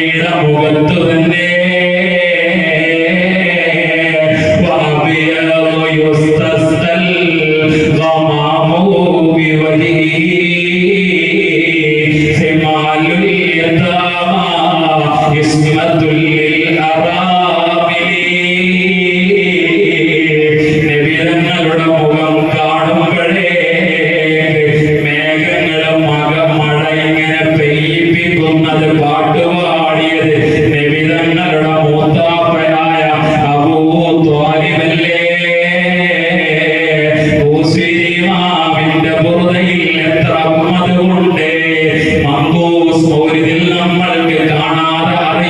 അങ്ങയുടെ മുഖത്തു തന്നെ حمال اليتامى اسمة للأرامل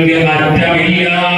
നിനക്ക് അറ്റമില്ല